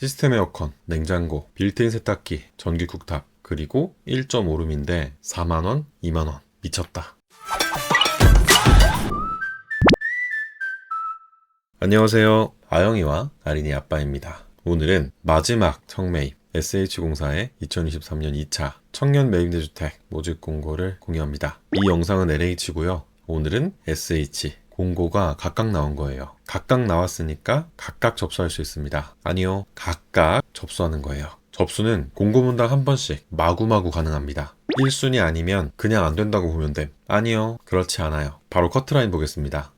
시스템 에어컨, 냉장고, 빌트인 세탁기, 전기 쿡탑, 그리고 1.5룸인데 4만원, 2만원. 미쳤다. 안녕하세요. 아영이와 아린이 아빠입니다. 오늘은 마지막 청매입 SH공사의 2023년 2차 청년 매입대주택 모집 공고를 공유합니다. 이 영상은 LH고요. 오늘은 SH 공고가 각각 나온 거예요. 각각 나왔으니까 각각 접수할 수 있습니다. 아니요. 각각 접수하는 거예요. 접수는 공고문당 한 번씩 마구마구 가능합니다. 1순위 아니면 그냥 안 된다고 보면 됨. 아니요. 그렇지 않아요. 바로 커트라인 보겠습니다.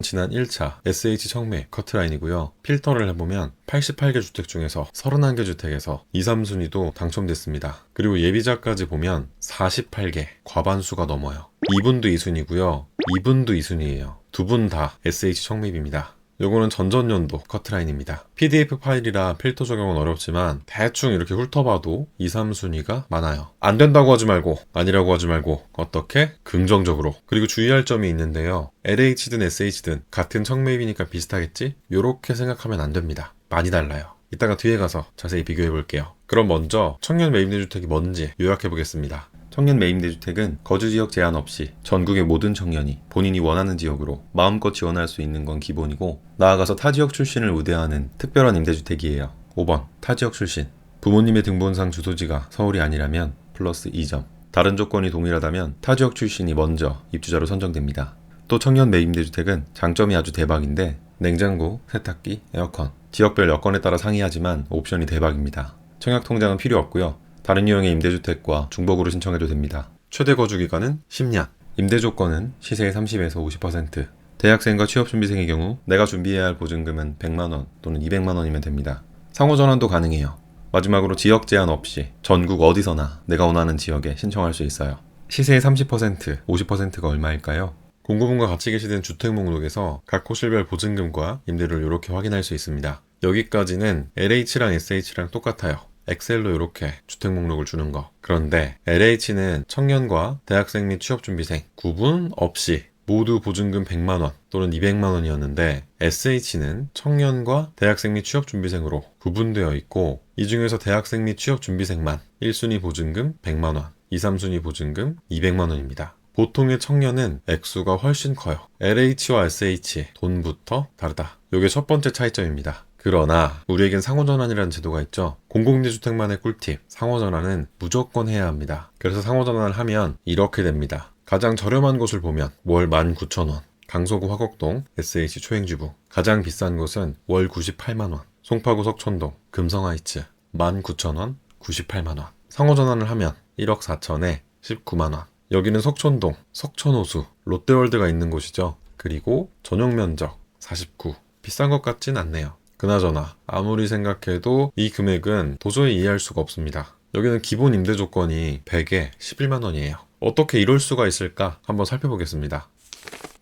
지난 1차 SH 청매 커트라인이고요. 필터를 해보면 88개 주택 중에서 31개 주택에서 2, 3순위도 당첨됐습니다. 그리고 예비자까지 보면 48개, 과반수가 넘어요. 이분도 2순위고요. 이분도 2순위예요. 두 분 다 SH 청매입니다. 요거는 전전년도 커트라인입니다. PDF 파일이라 필터 적용은 어렵지만 대충 이렇게 훑어봐도 2, 3순위가 많아요. 안 된다고 하지 말고 아니라고 하지 말고 어떻게? 긍정적으로. 그리고 주의할 점이 있는데요. LH든 SH든 같은 청매입이니까 비슷하겠지? 요렇게 생각하면 안 됩니다. 많이 달라요. 이따가 뒤에 가서 자세히 비교해 볼게요. 그럼 먼저 청년 매입대주택이 뭔지 요약해 보겠습니다. 청년 매입대주택은 거주 지역 제한 없이 전국의 모든 청년이 본인이 원하는 지역으로 마음껏 지원할 수 있는 건 기본이고 나아가서 타 지역 출신을 우대하는 특별한 임대주택이에요. 5번 타 지역 출신 부모님의 등본상 주소지가 서울이 아니라면 플러스 2점 다른 조건이 동일하다면 타 지역 출신이 먼저 입주자로 선정됩니다. 또 청년 매입대주택은 장점이 아주 대박인데 냉장고, 세탁기, 에어컨 지역별 여건에 따라 상이하지만 옵션이 대박입니다. 청약 통장은 필요 없고요. 다른 유형의 임대주택과 중복으로 신청해도 됩니다. 최대 거주 기간은 10년. 임대 조건은 시세의 30에서 50%. 대학생과 취업준비생의 경우 내가 준비해야 할 보증금은 100만원 또는 200만원이면 됩니다. 상호 전환도 가능해요. 마지막으로 지역 제한 없이 전국 어디서나 내가 원하는 지역에 신청할 수 있어요. 시세의 30%, 50%가 얼마일까요? 공고문과 같이 계시된 주택 목록에서 각 호실별 보증금과 임대료를 이렇게 확인할 수 있습니다. 여기까지는 LH랑 SH랑 똑같아요. 엑셀로 이렇게 주택 목록을 주는 거. 그런데 LH는 청년과 대학생 및 취업준비생 구분 없이 모두 보증금 100만원 또는 200만원이었는데 SH는 청년과 대학생 및 취업준비생으로 구분되어 있고 이 중에서 대학생 및 취업준비생만 1순위 보증금 100만원, 2, 3순위 보증금 200만원입니다. 보통의 청년은 액수가 훨씬 커요. LH와 SH 돈부터 다르다. 이게 첫 번째 차이점입니다. 그러나 우리에겐 상호전환이라는 제도가 있죠. 공공임대주택만의 꿀팁. 상호전환은 무조건 해야 합니다. 그래서 상호전환을 하면 이렇게 됩니다. 가장 저렴한 곳을 보면 월 19,000원. 강서구 화곡동 SH 초행지부. 가장 비싼 곳은 월 98만원. 송파구 석촌동 금성하이츠 19,000원 98만원. 상호전환을 하면 1억 4천에 19만원. 여기는 석촌동, 석촌호수, 롯데월드가 있는 곳이죠. 그리고 전용 면적 49. 비싼 것 같진 않네요. 그나저나 아무리 생각해도 이 금액은 도저히 이해할 수가 없습니다. 여기는 기본 임대 조건이 100에 11만 원이에요. 어떻게 이럴 수가 있을까 한번 살펴보겠습니다.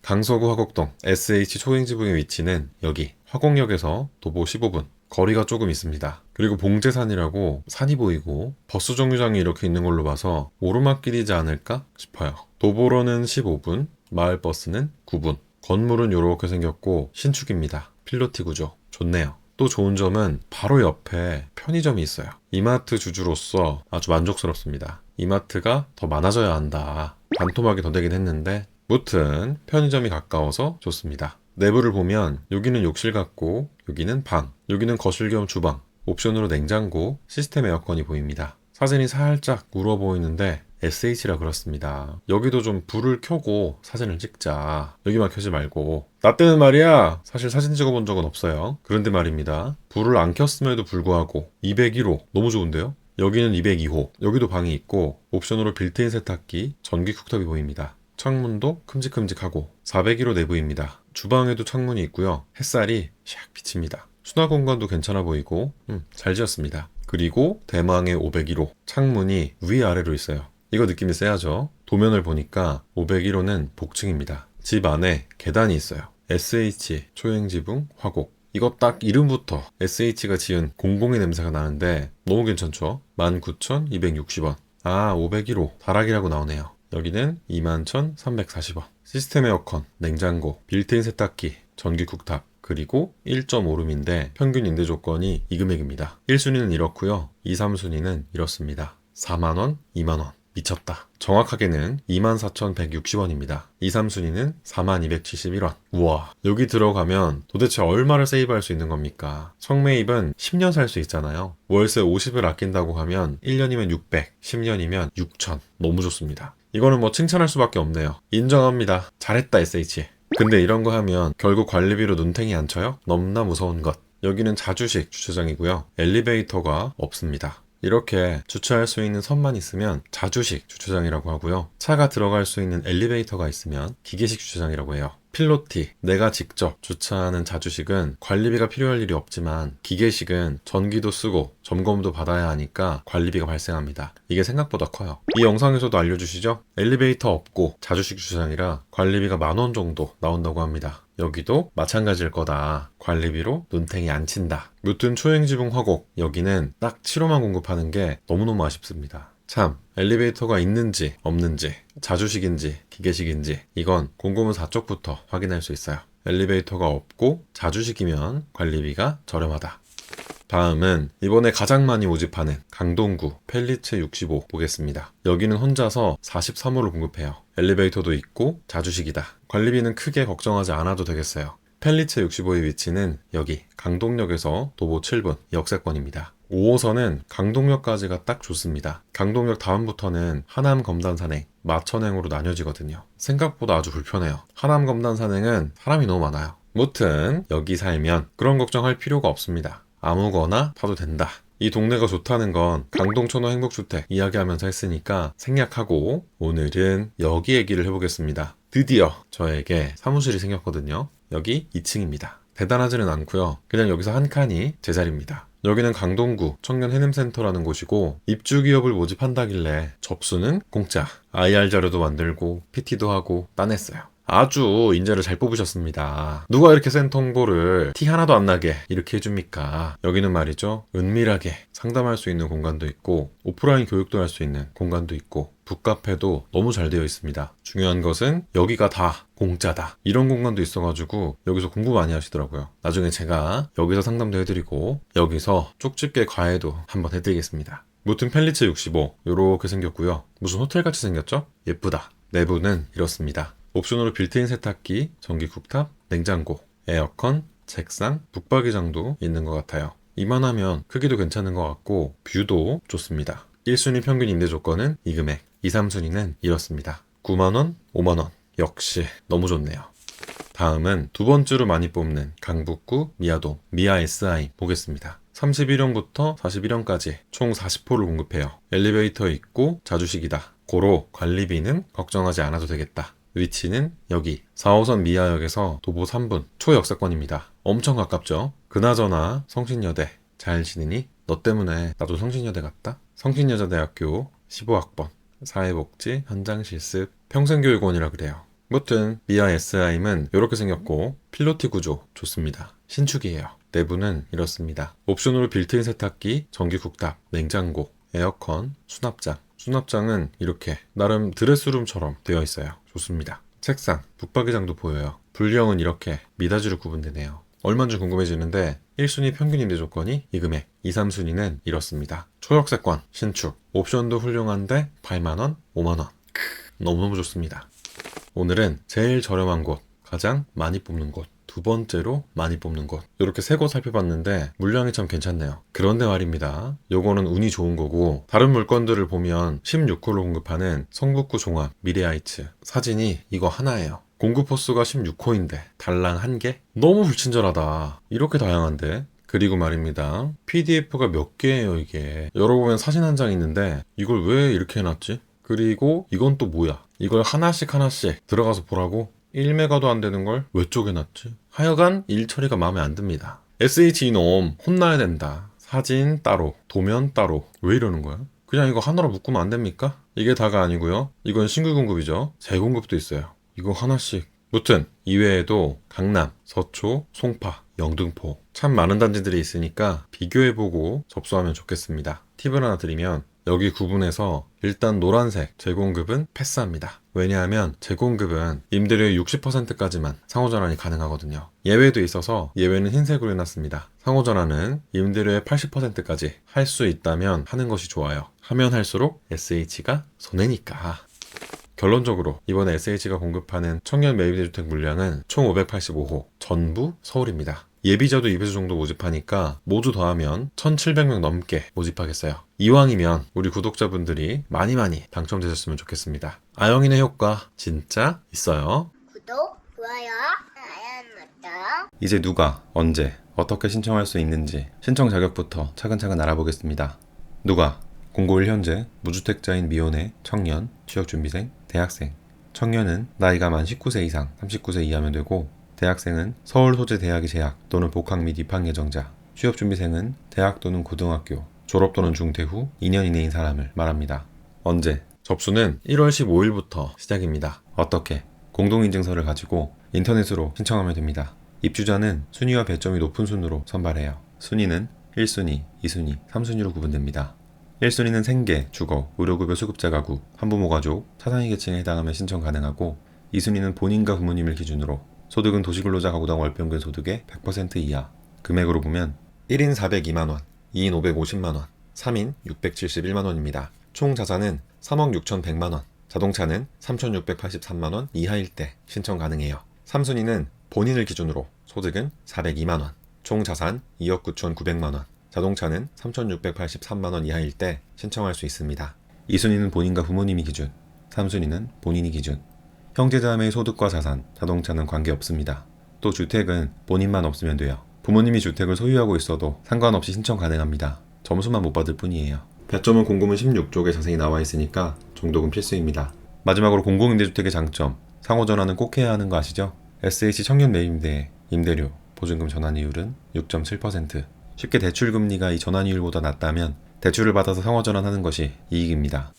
강서구 화곡동 SH 초행지붕의 위치는 여기 화곡역에서 도보 15분 거리가 조금 있습니다. 그리고 봉제산이라고 산이 보이고 버스 정류장이 이렇게 있는 걸로 봐서 오르막길이지 않을까 싶어요. 도보로는 15분, 마을버스는 9분. 건물은 이렇게 생겼고 신축입니다. 필로티 구조. 좋네요. 또 좋은 점은 바로 옆에 편의점이 있어요. 이마트 주주로서 아주 만족스럽습니다. 이마트가 더 많아져야 한다. 반토막이 더 되긴 했는데 무튼 편의점이 가까워서 좋습니다. 내부를 보면 여기는 욕실 같고 여기는 방, 여기는 거실 겸 주방, 옵션으로 냉장고, 시스템 에어컨이 보입니다. 사진이 살짝 울어 보이는데 SH라 그렇습니다. 여기도 좀 불을 켜고 사진을 찍자. 여기만 켜지 말고. 나 때는 말이야. 사실 사진 찍어본 적은 없어요. 그런데 말입니다. 불을 안 켰음에도 불구하고 201호 너무 좋은데요? 여기는 202호. 여기도 방이 있고 옵션으로 빌트인 세탁기, 전기 쿡탑이 보입니다. 창문도 큼직큼직하고 401호 내부입니다. 주방에도 창문이 있고요. 햇살이 샥 비칩니다. 수납 공간도 괜찮아 보이고 음, 잘 지었습니다. 그리고 대망의 501호 창문이 위아래로 있어요. 이거 느낌이 세하죠? 도면을 보니까 501호는 복층입니다. 집 안에 계단이 있어요. SH 초행지붕 화곡 이거 딱 이름부터 SH가 지은 공공의 냄새가 나는데 너무 괜찮죠? 19,260원 아 501호 다락이라고 나오네요. 여기는 21,340원 시스템 에어컨, 냉장고, 빌트인 세탁기, 전기 쿡탑 그리고 1.5룸인데 평균 임대 조건이 이 금액입니다. 1순위는 이렇고요. 2, 3순위는 이렇습니다. 4만원, 2만원. 미쳤다. 정확하게는 24,160원입니다. 2, 3순위는 4271원. 우와. 여기 들어가면 도대체 얼마를 세이브할 수 있는 겁니까? 성매입은 10년 살 수 있잖아요. 월세 50을 아낀다고 하면 1년이면 600, 10년이면 6,000. 너무 좋습니다. 이거는 뭐 칭찬할 수밖에 없네요. 인정합니다. 잘했다, SH. 근데 이런 거 하면 결국 관리비로 눈탱이 안 쳐요? 너무나 무서운 것. 여기는 자주식 주차장이고요. 엘리베이터가 없습니다. 이렇게 주차할 수 있는 선만 있으면 자주식 주차장이라고 하고요. 차가 들어갈 수 있는 엘리베이터가 있으면 기계식 주차장이라고 해요. 필로티, 내가 직접 주차하는 자주식은 관리비가 필요할 일이 없지만 기계식은 전기도 쓰고 점검도 받아야 하니까 관리비가 발생합니다. 이게 생각보다 커요. 이 영상에서도 알려주시죠? 엘리베이터 없고 자주식 주차장이라 관리비가 만 원 정도 나온다고 합니다. 여기도 마찬가지일 거다. 관리비로 눈탱이 안 친다. 무튼 초행지붕 화곡 여기는 딱 7호만 공급하는 게 너무너무 아쉽습니다. 참 엘리베이터가 있는지 없는지 자주식인지 기계식인지 이건 공고문 4쪽부터 확인할 수 있어요. 엘리베이터가 없고 자주식이면 관리비가 저렴하다. 다음은 이번에 가장 많이 모집하는 강동구 펠리체 65 보겠습니다. 여기는 혼자서 43호를 공급해요. 엘리베이터도 있고 자주식이다. 관리비는 크게 걱정하지 않아도 되겠어요. 펠리체 65의 위치는 여기 강동역에서 도보 7분 역세권입니다. 5호선은 강동역까지가 딱 좋습니다. 강동역 다음부터는 하남 검단 산행, 마천행으로 나뉘어지거든요. 생각보다 아주 불편해요. 하남 검단 산행은 사람이 너무 많아요. 무튼 여기 살면 그런 걱정할 필요가 없습니다. 아무거나 타도 된다. 이 동네가 좋다는 건 강동천호 행복주택 이야기하면서 했으니까 생략하고 오늘은 여기 얘기를 해보겠습니다. 드디어 저에게 사무실이 생겼거든요. 여기 2층입니다. 대단하지는 않고요. 그냥 여기서 한 칸이 제 자리입니다. 여기는 강동구 청년 해냄센터라는 곳이고 입주 기업을 모집한다길래 접수는 공짜. IR 자료도 만들고 PT도 하고 따냈어요. 아주 인재를 잘 뽑으셨습니다. 누가 이렇게 센터 홍보를 티 하나도 안 나게 이렇게 해줍니까? 여기는 말이죠. 은밀하게 상담할 수 있는 공간도 있고 오프라인 교육도 할 수 있는 공간도 있고 북카페도 너무 잘 되어 있습니다. 중요한 것은 여기가 다 공짜다. 이런 공간도 있어가지고 여기서 공부 많이 하시더라고요. 나중에 제가 여기서 상담도 해드리고 여기서 쪽집게 과외도 한번 해드리겠습니다. 무튼 펠리체 65 이렇게 생겼고요. 무슨 호텔같이 생겼죠? 예쁘다. 내부는 이렇습니다. 옵션으로 빌트인 세탁기, 전기 쿡탑, 냉장고, 에어컨, 책상, 북박이장도 있는 것 같아요. 이만하면 크기도 괜찮은 것 같고 뷰도 좋습니다. 1순위 평균 임대 조건은 이 금액, 2, 3순위는 이렇습니다. 9만원, 5만원. 역시 너무 좋네요. 다음은 두 번째로 많이 뽑는 강북구 미아동 미아 SI 보겠습니다. 31형부터 41형까지 총 40호를 공급해요. 엘리베이터 있고 자주식이다. 고로 관리비는 걱정하지 않아도 되겠다. 위치는 여기 4호선 미아역에서 도보 3분 초역세권입니다. 엄청 가깝죠? 그나저나 성신여대 잘 지내니? 너 때문에 나도 성신여대 갔다? 성신여자대학교 15학번 사회복지 현장 실습 평생교육원이라 그래요. 무튼 미아 SI는 이렇게 생겼고 필로티 구조 좋습니다. 신축이에요. 내부는 이렇습니다. 옵션으로 빌트인 세탁기, 전기 쿡탑, 냉장고, 에어컨, 수납장. 수납장은 이렇게 나름 드레스룸처럼 되어 있어요. 좋습니다. 책상, 북박이장도 보여요. 분리형은 이렇게 미닫이로 구분되네요. 얼마인지 궁금해지는데 1순위 평균 임대 조건이 이 금액, 2, 3순위는 이렇습니다. 초역세권, 신축, 옵션도 훌륭한데 8만원, 5만원. 너무너무 좋습니다. 오늘은 제일 저렴한 곳, 가장 많이 뽑는 곳, 두 번째로 많이 뽑는 곳. 이렇게 세 곳 살펴봤는데 물량이 참 괜찮네요. 그런데 말입니다. 요거는 운이 좋은 거고 다른 물건들을 보면 16호로 공급하는 성북구 종합 미래아이츠 사진이 이거 하나예요. 공급 호수가 16호인데 달랑 한 개? 너무 불친절하다. 이렇게 다양한데 그리고 말입니다. PDF가 몇 개예요, 이게. 열어보면 사진 한 장 있는데, 이걸 왜 이렇게 해놨지? 그리고 이건 또 뭐야? 이걸 하나씩 하나씩 들어가서 보라고? 1메가도 안 되는 걸 왜 쪼개놨지? 하여간 일 처리가 마음에 안 듭니다. SH 이놈 혼나야 된다. 사진 따로, 도면 따로. 왜 이러는 거야? 그냥 이거 하나로 묶으면 안 됩니까? 이게 다가 아니고요. 이건 신규 공급이죠. 재공급도 있어요. 이거 하나씩. 무튼 이외에도 강남, 서초, 송파, 영등포 참 많은 단지들이 있으니까 비교해보고 접수하면 좋겠습니다. 팁을 하나 드리면 여기 구분해서 일단 노란색 재공급은 패스합니다. 왜냐하면 재공급은 임대료의 60%까지만 상호전환이 가능하거든요. 예외도 있어서 예외는 흰색으로 해놨습니다. 상호전환은 임대료의 80%까지 할 수 있다면 하는 것이 좋아요. 하면 할수록 SH가 손해니까. 결론적으로 이번에 SH가 공급하는 청년 매입 대주택 물량은 총 585호, 전부 서울입니다. 예비자도 2배수 정도 모집하니까 모두 더하면 1,700명 넘게 모집하겠어요. 이왕이면 우리 구독자분들이 많이 많이 당첨되셨으면 좋겠습니다. 아영이네 효과 진짜 있어요. 구독, 좋아요, 알람 맞다. 이제 누가 언제 어떻게 신청할 수 있는지 신청 자격부터 차근차근 알아보겠습니다. 누가 공고일 현재 무주택자인 미혼의 청년, 취업준비생, 대학생. 청년은 나이가 만 19세 이상 39세 이하면 되고 대학생은 서울 소재 대학의 재학 또는 복학 및 입학 예정자. 취업준비생은 대학 또는 고등학교 졸업 또는 중퇴 후 2년 이내인 사람을 말합니다. 언제? 접수는 1월 15일부터 시작입니다. 어떻게? 공동인증서를 가지고 인터넷으로 신청하면 됩니다. 입주자는 순위와 배점이 높은 순으로 선발해요. 순위는 1순위, 2순위, 3순위로 구분됩니다. 1순위는 생계, 주거, 의료급여 수급자 가구, 한부모 가족, 차상위 계층에 해당하면 신청 가능하고 2순위는 본인과 부모님을 기준으로 소득은 도시근로자 가구당 월평균 소득의 100% 이하 금액으로 보면 1인 402만원, 2인 550만원, 3인 671만원입니다. 총 자산은 3억 6,100만원, 자동차는 3,683만원 이하일 때 신청 가능해요. 3순위는 본인을 기준으로 소득은 402만원, 총 자산 2억 9,900만원, 자동차는 3,683만원 이하일 때 신청할 수 있습니다. 2순위는 본인과 부모님이 기준, 3순위는 본인이 기준. 형제자매의 소득과 자산, 자동차는 관계없습니다. 또 주택은 본인만 없으면 돼요. 부모님이 주택을 소유하고 있어도 상관없이 신청 가능합니다. 점수만 못 받을 뿐이에요. 배점은 공고문 16쪽에 자세히 나와 있으니까 정독은 필수입니다. 마지막으로 공공임대주택의 장점, 상호전환은 꼭 해야 하는 거 아시죠? SH 청년 매입임대, 임대료, 보증금 전환이율은 6.7%. 쉽게 대출금리가 이 전환이율보다 낮다면 대출을 받아서 상호전환하는 것이 이익입니다.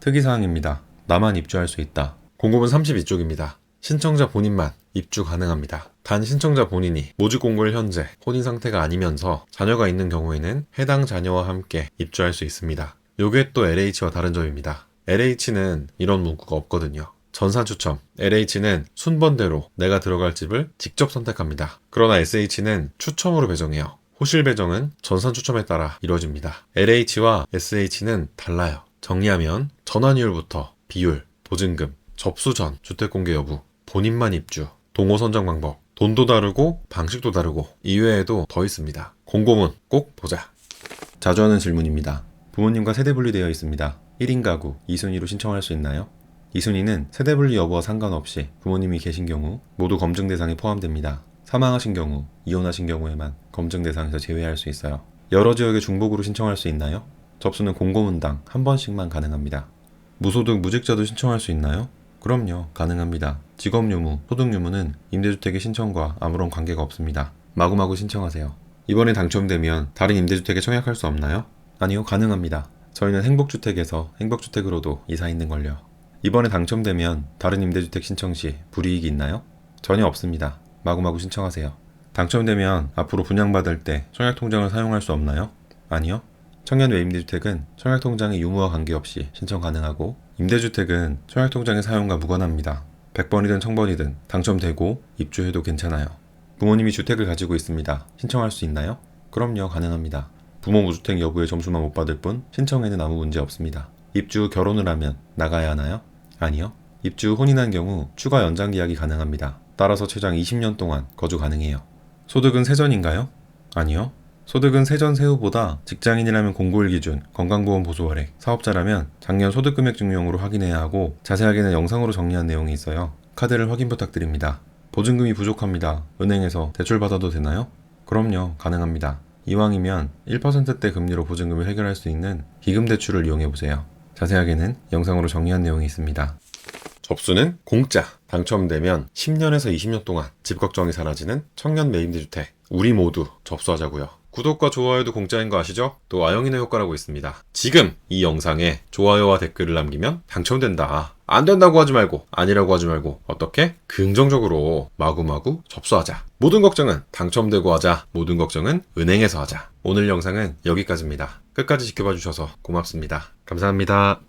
특이사항입니다. 나만 입주할 수 있다. 공고문 32쪽입니다. 신청자 본인만 입주 가능합니다. 단 신청자 본인이 모집 공고일 현재 혼인 상태가 아니면서 자녀가 있는 경우에는 해당 자녀와 함께 입주할 수 있습니다. 요게 또 LH와 다른 점입니다. LH는 이런 문구가 없거든요. 전산 추첨. LH는 순번대로 내가 들어갈 집을 직접 선택합니다. 그러나 SH는 추첨으로 배정해요. 호실 배정은 전산 추첨에 따라 이루어집니다. LH와 SH는 달라요. 정리하면 전환이율부터 비율, 보증금, 접수 전 주택 공개 여부, 본인만 입주, 동호 선정 방법, 돈도 다르고 방식도 다르고 이외에도 더 있습니다. 공고문 꼭 보자. 자주 하는 질문입니다. 부모님과 세대 분리되어 있습니다. 1인 가구 2순위로 신청할 수 있나요? 2순위는 세대 분리 여부와 상관없이 부모님이 계신 경우 모두 검증 대상에 포함됩니다. 사망하신 경우, 이혼하신 경우에만 검증 대상에서 제외할 수 있어요. 여러 지역의 중복으로 신청할 수 있나요? 접수는 공고문당 한 번씩만 가능합니다. 무소득 무직자도 신청할 수 있나요? 그럼요, 가능합니다. 직업 유무, 소득 유무는 임대주택의 신청과 아무런 관계가 없습니다. 마구마구 신청하세요. 이번에 당첨되면 다른 임대주택에 청약할 수 없나요? 아니요, 가능합니다. 저희는 행복주택에서 행복주택으로도 이사 있는 걸요. 이번에 당첨되면 다른 임대주택 신청 시 불이익이 있나요? 전혀 없습니다. 마구마구 신청하세요. 당첨되면 앞으로 분양받을 때 청약통장을 사용할 수 없나요? 아니요. 청년 외임대주택은 청약통장의 유무와 관계없이 신청 가능하고 임대주택은 청약통장의 사용과 무관합니다. 100번이든 1000번이든 당첨되고 입주해도 괜찮아요. 부모님이 주택을 가지고 있습니다. 신청할 수 있나요? 그럼요, 가능합니다. 부모 무주택 여부의 점수만 못 받을 뿐 신청에는 아무 문제 없습니다. 입주 후 결혼을 하면 나가야 하나요? 아니요. 입주 후 혼인한 경우 추가 연장 계약이 가능합니다. 따라서 최장 20년 동안 거주 가능해요. 소득은 세전인가요? 아니요. 소득은 세전 세후보다 직장인이라면 공고일 기준 건강보험 보수 월액, 사업자라면 작년 소득금액 증명으로 확인해야 하고 자세하게는 영상으로 정리한 내용이 있어요. 카드를 확인 부탁드립니다. 보증금이 부족합니다. 은행에서 대출 받아도 되나요? 그럼요, 가능합니다. 이왕이면 1%대 금리로 보증금을 해결할 수 있는 기금 대출을 이용해 보세요. 자세하게는 영상으로 정리한 내용이 있습니다. 접수는 공짜. 당첨되면 10년에서 20년 동안 집 걱정이 사라지는 청년 매입대주택. 우리 모두 접수하자고요. 구독과 좋아요도 공짜인 거 아시죠? 또 아영이네 효과라고 있습니다. 지금 이 영상에 좋아요와 댓글을 남기면 당첨된다. 안 된다고 하지 말고 아니라고 하지 말고 어떻게? 긍정적으로 마구마구 접수하자. 모든 걱정은 당첨되고 하자. 모든 걱정은 은행에서 하자. 오늘 영상은 여기까지입니다. 끝까지 지켜봐 주셔서 고맙습니다. 감사합니다.